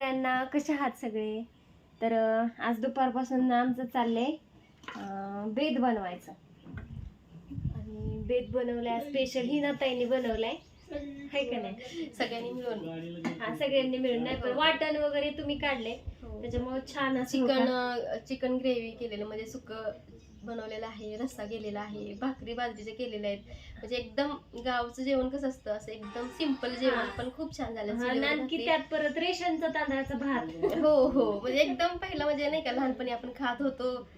त्यांना कसे आहात सगळे? तर आज दुपारपासून आमचं चाललंय बेद बनवायचं. आणि बेद बनवलाय स्पेशल ही ताईने बनवलाय. हाय का नाही? सगळ्यांनी मिळून. हा सगळ्यांनी मिळून. नाही पण वाटण वगैरे तुम्ही काढले त्याच्यामुळे छान असं चिकन होतं. चिकन ग्रेव्ही केलेलं म्हणजे सुक बनवलेलं आहे रस्सा केलेला आहे भाकरी बाजरीचे केलेले आहेत. म्हणजे एकदम गावचं जेवण कसं असतं असं एकदम सिंपल जेवण हा. पण खूप छान झालं हा, चुलीवर आणखी भाकरी. त्यात परत रेशनचा तांदळाचा भात. हो हो. म्हणजे एकदम पहिला म्हणजे नाही का लहानपणी आपण खात होतो.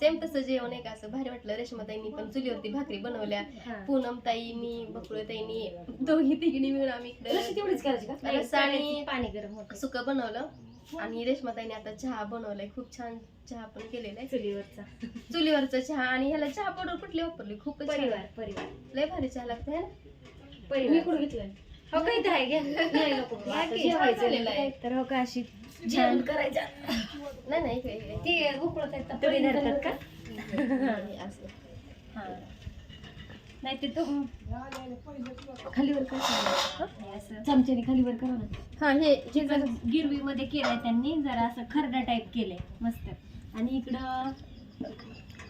सेम तसं जेवण आहे का असं भारी वाटलं. रेशमाताईंनी पण चुलीवरती भाकरी बनवल्या. हा. पूनम मी ताईंनी दोघी तिघींनी मिळून आम्ही इकडे रस्सा आणि पाणी गरम होतं सुकं बनवलं. आणि रेशमाताईने आता चहा बनवलाय. खूप छान चहा पण केलेला आहे चुलीवरचा. चुलीवरचा चहा आणि ह्याला चहा पावडर कुठली वापरली? खूप परिवार परिवार. लय भारी चहा लागते है ना? परिवार. घेतलं हो काही तर आहे घ्या. नाही नको. घ्या आता की, जेवायचं झालेलं आहे. तर हो का अशी छान. नाही नाही इकडे, इकडे. ते उकळत तुम्ही धरतात का? आणि असं. हा. नाही ते तो खालीवर कर. चमच्याने खालीवर करा ना. हा हे चिकन गिरवी मध्ये केलंय त्यांनी जरा असं खरडा टाईप केलंय मस्त. आणि इकडं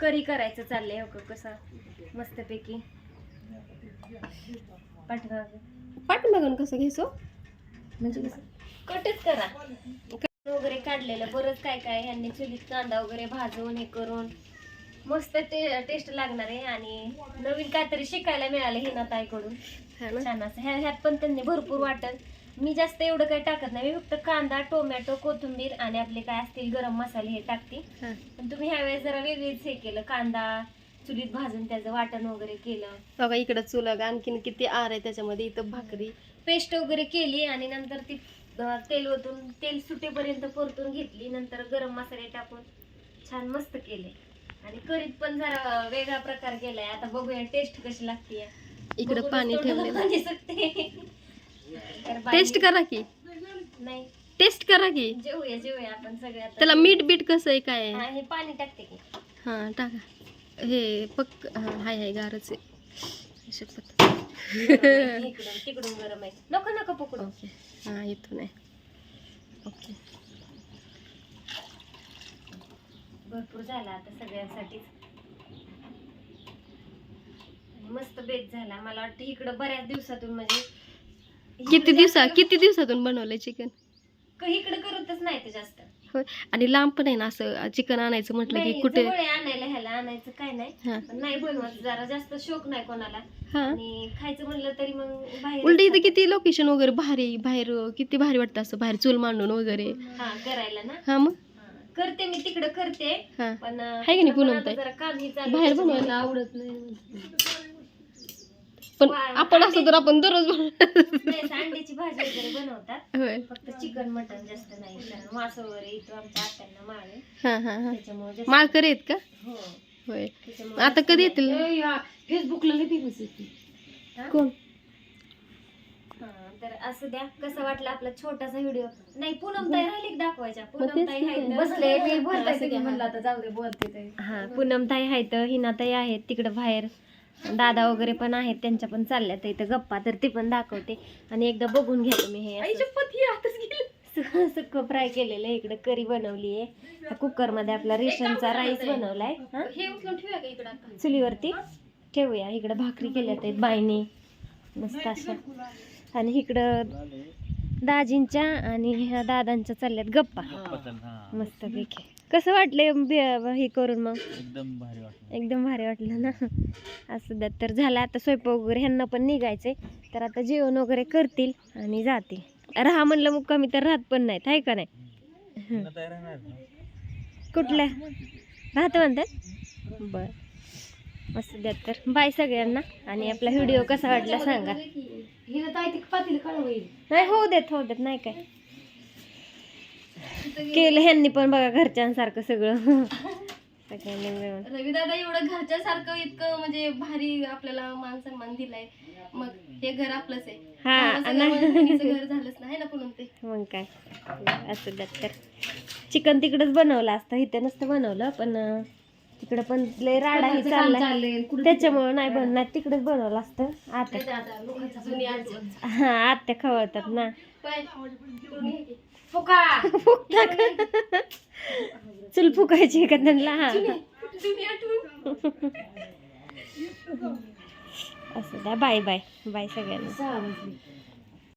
करी करायचं चाललंय हो कसं? मस्तपैकी. पाठीमागं पाठीमागून कसं घेसो? म्हणजे कसं? कटच करा. वगैरे काढलेलं बरंच काय काय ह्यांनी चुलीत कांदा वगैरे भाजून हे करून मस्त ते टेस्ट लागणार आहे आणि नवीन काहीतरी शिकायला मिळालं हे ना ताईकडून. हा छान असं. ह्या ह्यात पण त्यांनी भरपूर वाटत मी जास्त एवढं काही टाकत नाही. मी फक्त कांदा टोमॅटो कोथिंबीर आणि आपले काय असतील गरम मसाले हे टाकते. पण तुम्ही ह्यावेळेस जरा वेगळीच हे केलं. कांदा चुलीत भाजून त्याचं वाटण वगैरे केलं. बघा इकडं चुलग आणखीन किती आर आहे त्याच्यामध्ये. इथं भाकरी. पेस्ट वगैरे केली आणि नंतर ती तेल ओतून तेल सुटेपर्यंत परतून घेतली. नंतर गरम मसाले टाकून छान मस्त केले. आणि करीत पण जरा वेगळा प्रकार केलाय. आता बघूया टेस्ट कशी लागते इकडं पाणी ठेवलेलं. टेस्ट करा की. नाही. टेस्ट करा की. जेवूया जेवूया आपण सगळ्यात त्याला मीठ बीट कसं आहे काय हा, पाणी टाकते की. हा टाका. हे पक्क हाय हाय गारच आहे. तिकडून गरम आहे. नको नको पकडू. हा इथून आहे. ओके. भरपूर झाला आता सगळ्यांसाठीच. मस्त बेत झाला. मला वाटतं इकडं बऱ्याच दिवसातून म्हणजे किती दिवसा किती दिवसातून बनवलंय चिकन इकडं करतच नाही ते जास्त. आणि लांब पण आहे ना असं चिकन आणायचं म्हटलं की कुठे? आणायला ह्याला आणायचं काय नाही. बनवत जरा जास्त शोक नाही कोणाला. खायचं म्हणलं तरी मग बाहेर उलट इथं किती लोकेशन वगैरे भारी बाहेर किती भारी वाटतं असं बाहेर चूल मांडून वगैरे. हा करायला ना. हा मग. करते मी तिकडं करते. हा. पण आहे की नाही पूनम आता ताई? जरा काम ही चालू बाहेर त्याच्यामुळे बनवायला आवडत नाही. पण वा- आपण असं तर आपण दररोज. नाही, अंड्याची भाजी वगैरे बनवतात. होय. फक्त चिकन मटन जास्त नाही. कारण वगैरे इथं आमच्या आत्यांना माळ आहे. हा हा हा. त्याच्यामुळे जास्त- माळकर आहेत का? हो. होय. त्याच्यामुळे आता कधी. येतील? फेसबुकला कोण? तर असं द्या कसं वाटलं आपला छोटासा व्हिडिओ नाही पूनम ताई राहिली दाखवायच्या. पूनम ताई. आहेत बसले, मी बोलताय असं घ्या. म्हणलं आता जाऊ दे बोलते हा पूनम ताई आहेत हिना ताई आहेत तिकडं बाहेर. दादा वगैरे पण आहेत त्यांच्या पण चालल्या तर इथं गप्पा तर ते पण दाखवते. आणि एकदा बघून घ्या तुम्ही हे असं. सुक्क फ्राय केलेलं आहे. इकडं करी बनवली आहे. कुकरमध्ये आपला रेशनचा राईस बनवलाय. हा? हे उचलून ठेवूया का इकडं आता? चुलीवरती ठेवूया. इकडं भाकरी केल्यात आहेत बाईने. मस्त अशा. आणि इकडं दाजींच्या आणि ह्या दादांच्या चालल्यात गप्पा. मस्त पैकी. कसं वाटलं हे करून मग? एकदम भारी वाटलं. एकदम भारी वाटलं ना? असं द्या तर झालं आता स्वयंपाक वगैरे ह्यांना पण निघायचंय. तर आता जेवण वगैरे करतील आणि जातील. राहा म्हणलं मग कमी तर राहत पण नाहीत आहे का नाही? कुठल्या? राहतं म्हणतात? बर. असं द्या तर. बाय सगळ्यांना. आणि आपला व्हिडिओ कसा वाटला सांगा. नाही होऊ देत होऊ देत नाही काय. केलं ह्यांनी पण बघा घरच्यांसारखं सगळं. सगळ्यांनी मिळून. रवी दादा एवढं घरच्या सारखं इतकं म्हणजे भारी आपल्याला मान सन्मान दिलाय. मग हे घर आपलंच आहे. हा, घर झालंच नाही ना म्हणून ते. मग काय. असं द्या तर. चिकन तिकडंच बनवलं असतं. इथं नसतं बनवलं पण अं, तिकडं पण लय राडाही चाललाय. त्याच्यामुळं नाही बनणार तिकडेच बनवलं असतं आठवण हा आत्या खवळतात ना. फुकता का? चुल फुकायची का त्यांना? हा. असं द्या बाय बाय. बाय सगळ्यांना.